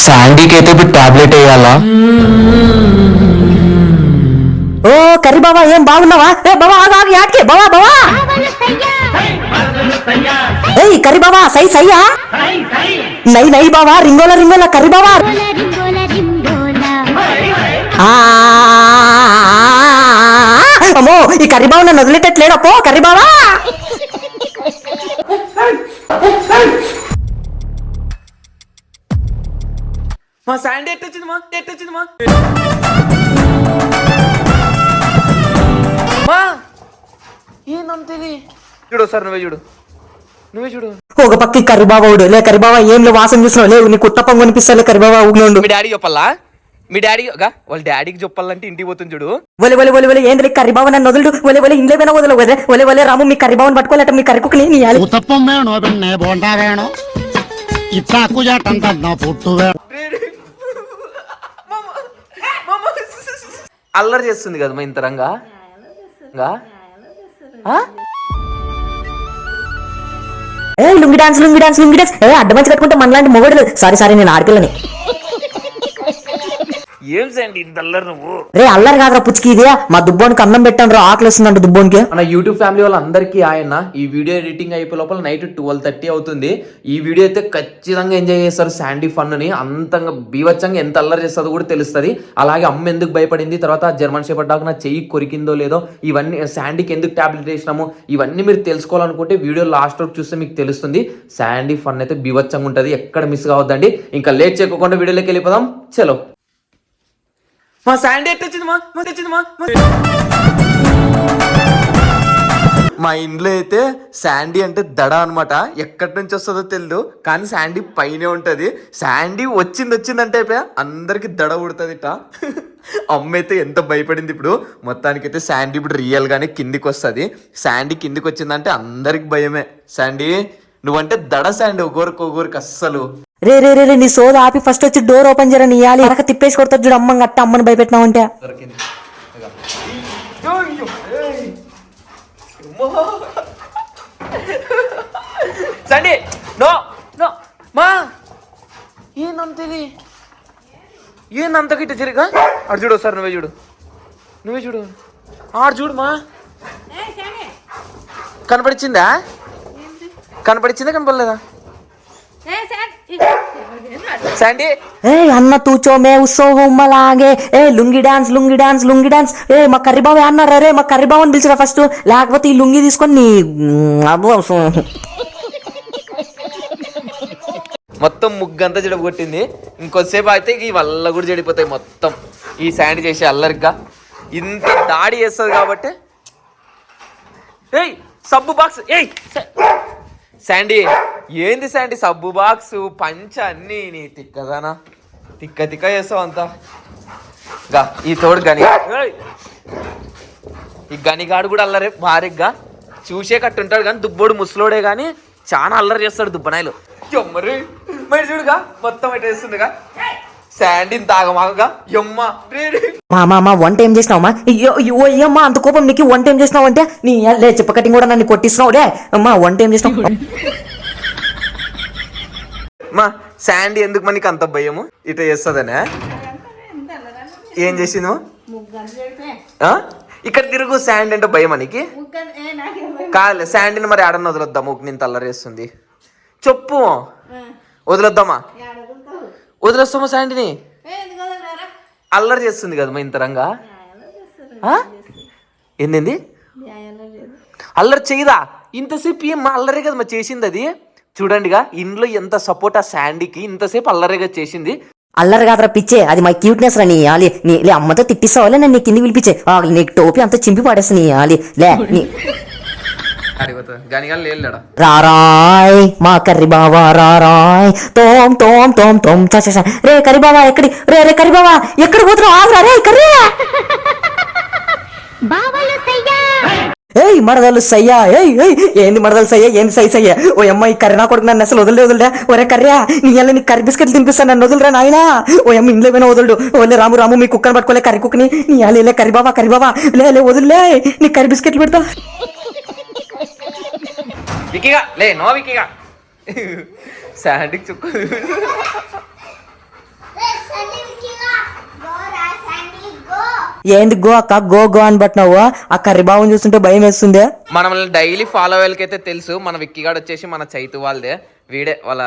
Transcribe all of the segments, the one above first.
శాండీకి అయితే ఇప్పుడు టాబ్లెట్ వేయాలా? ఓ కర్రీ బావా ఏం బాగున్నావా? ఏ బావా ఆగు, ఆగు, యాడ్కి బావా బావా. ఏయ్ కర్రీ బావా సై సయ్యా నై నై బావా రింగోల రింగోల కర్రీ బావా. ఆ, అమ్మో ఈ కర్రీ బావ నన్ను వదిలేటట్లేడప్పో కర్రీ బావా. డెట్ వచ్చింది మా సార్ నువ్వే చూడు. నువ్వే చూడు. ఒక పక్కి కరిబాబావుడు లే కరిబాబా ఏం లే వాసన చూసినావు లేవు నీ కుట్టప్పం అనిపిస్తా కరిబాబా ఉండు మీ డాడీ చెప్పాలా? మీ డాడీ వాళ్ళ డాడీకి చెప్పాలంటే ఇంటికి పోతుంది చూడు. ఒలే ఒలే ఒలే ఒలే ఏంటి కరిబాబా నన్ను వదులుడు? ఒలే ఒలే ఇంట్లో పైన వదలవు కదా ఒలే ఒలే రాము మీ కరిబాబాను పట్టుకోలేట మీ కరికుని నీ అల్లరి చేస్తుంది కదా మా ఇంతరంగా ఆ? ఏ lungi dance lungi dance lungi dance. ఏ అడ్డ మంచి కట్టుకుంటే మనలాంటి మొగడు సారీ సారీ నేను ఆడపిల్లని. ఏం శాండీ ఇంత అల్లరి నువ్వు. రే అల్లరి కాదురా పుచ్చికి ఇదే. మా దుబ్బోనికి అన్నం పెట్టాను రా. ఆకలి వస్తుందంట దుబ్బోనికి. మన యూట్యూబ్ ఫ్యామిలీ వాళ్ళందరికీ ఆయన ఈ వీడియో ఎడిటింగ్ అయిపోయే లోపల నైట్ ట్వెల్వ్ థర్టీ అవుతుంది. ఈ వీడియో అయితే ఖచ్చితంగా ఎంజాయ్ చేస్తారు శాండీ ఫన్ని అంతంగా బీవచ్చంగా ఎంత అల్లరి చేస్తుందో కూడా తెలుస్తుంది. అలాగే అమ్మ ఎందుకు భయపడింది? తర్వాత జర్మన్ షెపర్డ్ డాగ్ నా చెయ్యి కొరికిందో లేదో ఇవన్నీ శాండీకి ఎందుకు టాబ్లెట్ వేసినాము? ఇవన్నీ మీరు తెలుసుకోవాలనుకుంటే వీడియో లాస్ట్ వరకు చూస్తే మీకు తెలుస్తుంది. శాండీ ఫన్ అయితే బీవచ్చంగా ఉంటుంది. ఎక్కడ మిస్ కావద్దండి. ఇంకా లేట్ చేయకుండా వీడియోలోకి వెళ్ళిపోదాం. చలో. మా శాండీ ఎట్టొచ్చింది మా మా తెచ్చింది మా మా మా ఇంట్లో అయితే శాండీ అంటే దడ అనమాట ఎక్కడి నుంచి వస్తుందో తెలియదు కానీ శాండీ పైనే ఉంటుంది. శాండీ వచ్చింది వచ్చిందంటే అయిపోయా? అందరికి దడ ఉడుతుంది ఇట అమ్మ అయితే ఎంత భయపడింది ఇప్పుడు. మొత్తానికి అయితే శాండీ ఇప్పుడు రియల్గానే కిందికి వస్తుంది. శాండీ కిందికి వచ్చిందంటే అందరికి భయమే. శాండీ నువ్వంటే దడ శాండీ ఒకరికి ఒకరికి అస్సలు. రే రే రే రే, నీ సోద ఆపి ఫస్ట్ వచ్చి డోర్ ఓపెన్ చేయరా నీ ఇయాలి వెనక తిప్పేసి కొడతారు చూడు అమ్మ గట్ట అమ్మని భయపెట్టినావంటే దొరికింది సండి నో నో మా ఏందంతది ఏందంత గిట్ట జరిగా అడు చూడు సార్ నువ్వే చూడు. నువ్వే చూడు. ఆడు చూడు మా. కనపడిచిందా కనపడిచిందా కనపడలేదా? శాండీ ఏ అన్న తూచో మే ఉత్సవం ఉమ్మలాగే ఏ lungi dance lungi dance lungi dance. ఏ మా కర్రీ బావ అన్నారా రే? మా కర్రీ బావని పిలిచిరా ఫస్ట్ లేకపోతే ఈ లుంగి తీసుకొని నీ మొత్తం ముగ్గంతా చెడగొట్టింది ఇంకొద్దిసేపు అయితే ఈ వల్ల కూడా చెడిపోతాయి మొత్తం. ఈ శాండ్ చేసే అల్లరిగా. ఇంత దాడి చేస్తుంది కాబట్టి. ఏయ్ సబ్బు బాక్స్ ఏయ్ శాండీ. ఏంది శాండీ సబ్బు బాక్స్ పంచ అన్నీ నీ తిక్కదానా? తిక్క తిక్క చేస్తావు అంతా. గా ఈ తోడు గని! ఈ గనిగాడు కూడా అల్లరే భారీగా చూసే కట్టుంటాడు కానీ దుబ్బోడు ముసలోడే కానీ చాలా అల్లరి చేస్తాడు దుబ్బనాయలు. ఎమ్మరి మరి చూడుగా మొత్తం ఇటు వేస్తుందిగా శాండీని తాగమాగగా ఎమ్మ రే రే. మా మా మా వంట ఏం చేసినావు మా? అయ్యో అయ్యమ్మా అంత కోపం నీకు వంట ఏం చేసినావు అంటే నీ లే చెప్ప కటింగ్ కూడా నన్ను కొట్టిస్తున్నావు రే అమ్మా వంట ఏం చేసినావు. మా శాండీ ఎందుకు మనకి అంత భయము? ఇట చేస్తుందనే? ఏం చేసింది? ఇక్కడ తిరుగు శాండ్ అంటే భయం మనకి కాదు శాండీని మరి ఆడని వదిలొద్దాం? ఊకి నేను తల్లరేస్తుంది. చెప్పు. వదిలొద్దామా? వదిలేస్తామా శాండీని? అల్లరి చేస్తుంది కదా మా ఇంతరంగా ఆ? ఏంది అల్లరి చేయదా? ఇంతసేపు ఏం మా అల్లరే కదా మా చేసింది అది? చూడండిగా ఇంట్లో ఎంత సపోర్ట్ ఆ శాండీకి ఇంతసేపు అల్లరిగా చేసింది. అల్లరి కాదురా పిచ్చే అది మై క్యూట్నెస్ రా నీ ఆలి నీ లే అమ్మతో తిట్టిస్తావు నన్ను నీ కిందికి పిలిపించే. ఆ, నీకు టోపీ అంతా చింపి పడేస్తా నీ ఆలి లే నీ రారాయ్ మా కర్రీ బావా రారాయ్. తోం తోం తోం తోం చ. రే కర్రీ బావా ఎక్కడి? రే రే కర్రీ బావా ఎక్కడ పోతున్నావు? ఆగురా రే కర్రీ! బావలు సయ్యా మరదలు సయ్యా. ఏయ్ ఏయ్ ఏంది మరదలు సయ్యా ఏంది సై సయ్యా? ఓ అమ్మాయి కర్రీ నా కొడుకు నన్ను అసలు వదిలే వదిలే ఒరే కర్రీ నీ అల్ల నీ కర్రీ బిస్కెట్లు తినిపిస్తాను నన్ను వదిలిరా నాయనా? ఓ అమ్మ ఇంట్లో పోయినా వదలడు. ఓలే రాము రాము మీ కుక్కను పట్టుకోలే కర్రీ కుక్కని. నీ అల్లే కర్రీ బాబా కర్రీ బాబా లే లే వదిలే నీ కర్రీ బిస్కెట్లు పెడతా. వికిగా లే నో వికిగా శాండీకి చుక్క ఏంది గో అక్క? గో గో అని పట్టినావు ఆ కర్రీ బాబుని చూస్తుంటే భయం వేస్తుంది? మనల్ని డైలీ ఫాలో అయ్యేకైతే తెలుసు. మన విక్కీగాడు వచ్చేసి మన చైతు వాళ్ళదే. వీడే వాళ్ళ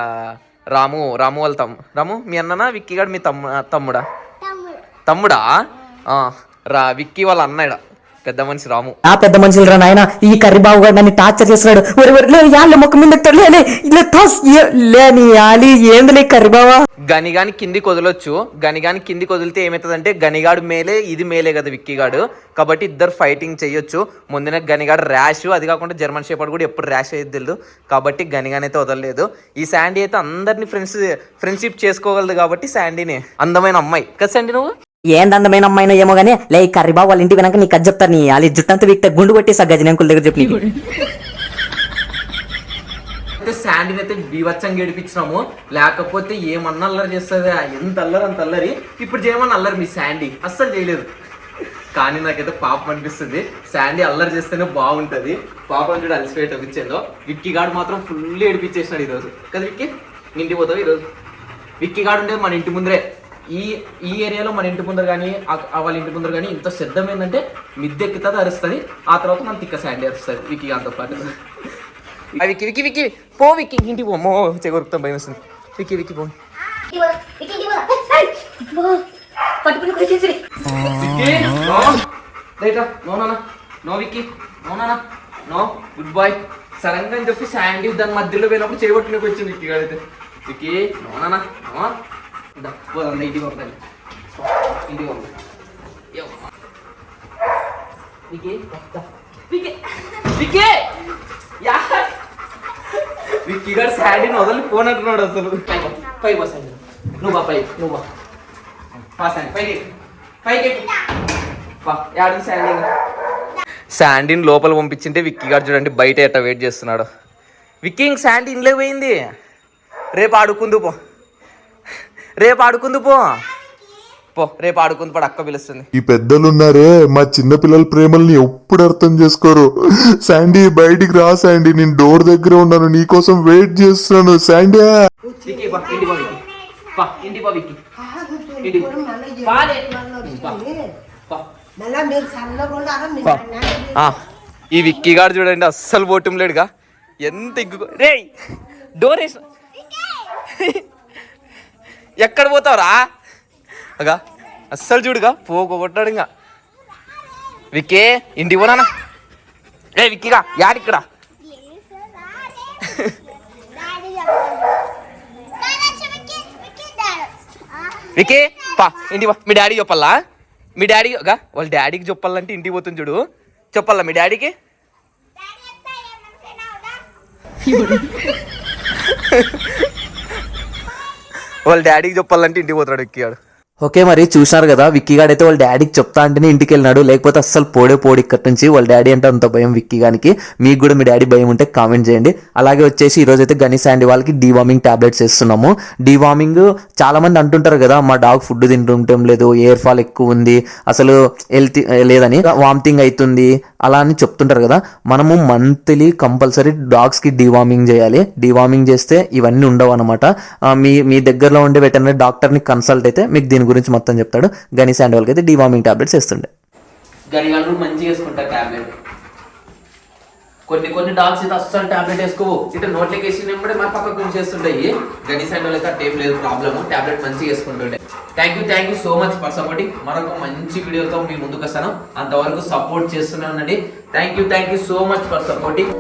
రాము రాము వాళ్ళ తమ్ము రాము మీ అన్ననా? విక్కీగాడు మీ తమ్ము తమ్ముడా? తమ్ముడా. ఆ, రా విక్కీ వాళ్ళ అన్నయ్య పెద్ద మనిషి రాము. ఆ పెద్ద మనుషులు రా నాయన ఈ కర్రీ బాబు గారు నన్ను టార్చర్ చేస్తున్నాడు. ఒరి ఒరి లే యాళ్ళ మొక్క మీద ఎక్కుతాడు. లే లే లే తాస్ ఏ- లే నీ యాలి ఏంది లే కర్రీ బావా? గనిగాని కిందికి వదలొచ్చు గనిగాని కిందికి వదిలితే ఏమవుతుందంటే గనిగాడు మేలే ఇది మేలే కదా విక్కీగాడు. కాబట్టి ఇద్దరు ఫైటింగ్ చేయొచ్చు ముందున గనిగాడు ర్యాష్ అది కాకుండా జర్మన్ షేపర్డ్ కూడా ఎప్పుడు ర్యాష్ అయ్యేది తెలియదు కాబట్టి గనిగాని అయితే వదలలేదు. ఈ శాండీ అయితే అందరినీ ఫ్రెండ్స్ ఫ్రెండ్షిప్ చేసుకోగలదు కాబట్టి శాండీని. అందమైన అమ్మాయి. కదా శాండీ నువ్వు? ఏంది అందమైన అమ్మాయినా ఏమో గానీ లే ఈ కర్రీ బాబు వాళ్ళ ఇంటి వెనక నీకు అది చెప్తాను నీ వాళ్ళ జుట్టంతా వీక్తే గుండు కొట్టేసా గజని అంకుల్ దగ్గర చెప్పి. నీకు. అయితే శాండీని అయితే బీవచ్చంగా ఏడిపించినాము. లేకపోతే ఏమన్నా అల్లరి చేస్తుంది ఎంత అల్లరి అంత అల్లరి. ఇప్పుడు చేయమని అల్లరి మీ శాండీ. అస్సలు చేయలేదు. కానీ నాకైతే పాపం అనిపిస్తుంది. శాండీ అల్లరి చేస్తేనే బాగుంటది. పాపం చూడు అలసిపోయేట ఇచ్చేందో విక్కీ గాడు మాత్రం ఫుల్ ఏడిపించేసినాడు ఈరోజు. కదా విక్కీ? ఇంటికి పోతావు ఈరోజు? విక్కీ గాడు ఉండేది మన ఇంటి ముందరే. ఈ ఈ ఏరియాలో మన ఇంటి ముందర కానీ వాళ్ళ ఇంటి ముందర కానీ ఇంత సిద్ధం ఏంటంటే మిద్దె ఎక్కుతుంది అరుస్తుంది. ఆ తర్వాత మన తిక్క శాండీ అరుస్తుంది. విక్కీ గారితో పాటు. ఆ విక్కీ విక్కీ విక్కీ. పో విక్కీ ఇంటికి పో. మో చెగొరుకుతాం భయం వస్తుంది. విక్కీ విక్కీ పో. నో. నాన్న. నో నో నాన్న. నో. Good boy. సడన్గా అని చెప్పి శాండీ దాని మధ్యలో పోయినప్పుడు చేయబట్టుకునే వచ్చింది విక్కీ గాడైతే. విక్కీ నో నాన్న. నో. దా, పోదాం, దా, ఇంటికి పంపాలి ఇంటికి పంపాలి యా విక్కీ గారు వదిలి పోనట్టున్నాడు అసలు పై బా, పై నువ్వు బా పై నువ్వు బా పాసాను పైకి పైకి వా యాడు శాండీని లోపల పంపించింటే విక్కీ గారు చూడండి బయట ఎట్ట వెయిట్ చేస్తున్నాడు విక్కీ ఇంక శాండీ ఇంట్లో పోయింది రేపు ఆడుకుందు పో రేపు ఆడుకుందు పో. పో రేపు ఆడుకుందు పడు అక్క పిలుస్తుంది. ఈ పెద్దలున్నారే మా చిన్న పిల్లల ప్రేమల్ని ఎప్పుడు అర్థం చేసుకోరు. శాండీ బయటికి రా శాండీ నేను డోర్ దగ్గర ఉన్నాను నీకోసం వెయిట్ చేస్తున్నాను శాండీ! ఈ విక్కీ గారు చూడండి అస్సలు పోటం లేడుగా. ఎంత ఎగ్గు రే డోర్ వేసిన ఎక్కడ పోతావురా? అగా అస్సలు చూడుగా పోగొట్టాడు ఇంకా. విక్కీ ఇంటికి పోనా ఏ విక్కీగా యాడిక్కడ విక్కీ పా ఇంటికి పా. మీ డాడీ చెప్పాలా? మీ డాడీ గా వాళ్ళ డాడీకి చెప్పాలంటే ఇంటికి పోతుంది చూడు. చెప్పాలా మీ డాడీకి? వాళ్ళ డాడీకి చెప్పాలంటే ఇంటికి పోతాడు ఎక్కియాడు ఓకే మరి చూసినారు కదా విక్కీగాడైతే అయితే వాళ్ళ డాడీకి చెప్తా అంటేనే ఇంటికి వెళ్ళినాడు లేకపోతే అస్సలు పోడే పోడు ఇక్కడి నుంచి వాళ్ళ డాడీ అంటే అంత భయం విక్కీగానికి మీకు కూడా మీ డాడీ భయం ఉంటే కామెంట్ చేయండి. అలాగే వచ్చేసి ఈ అయితే గణేష్ అండి వాళ్ళకి డీవార్మింగ్ టాబ్లెట్స్ ఇస్తున్నాము డీవార్మింగ్ చాలా మంది అంటుంటారు కదా మా డాగ్ ఫుడ్ తింటుంటం లేదు ఎయిర్ ఫాల్ ఎక్కువ ఉంది అసలు హెల్త్ లేదని వామిటింగ్ అవుతుంది అలా అని చెప్తుంటారు కదా. మనము మంత్లీ కంపల్సరీ డాగ్స్కి డీవార్మింగ్ చేయాలి. డీవార్మింగ్ చేస్తే ఇవన్నీ ఉండవు అనమాట మీ మీ దగ్గరలో ఉండే వెటర్నరీ డాక్టర్ని కన్సల్ట్ అయితే మీకు దీని గురించి మొత్తం చెప్తాడు. గని అండ్ వాళ్ళకి అయితే డివామింగ్ టాబ్లెట్స్ ఇస్తుండే గనిగాడు మంచిగా వేసుకుంటారు టాబ్లెట్. కొన్ని కొన్ని డాగ్స్ అయితే అస్సలు టాబ్లెట్ వేసుకోవు. ఇట్లా నోట్లోకి వేసినప్పుడే మన పక్కకు గుంజేస్తుంటాయి గని సైడ్ వాళ్ళకి అట్ట ఏం లేదు ప్రాబ్లమ్. టాబ్లెట్ మంచిగా వేసుకుంటుండే. Thank you thank you so much for supporting మరొక మంచి వీడియోతో మీ ముందుకు వస్తాను అంతవరకు సపోర్ట్ చేస్తూనే ఉండండి. Thank you thank you so much for supporting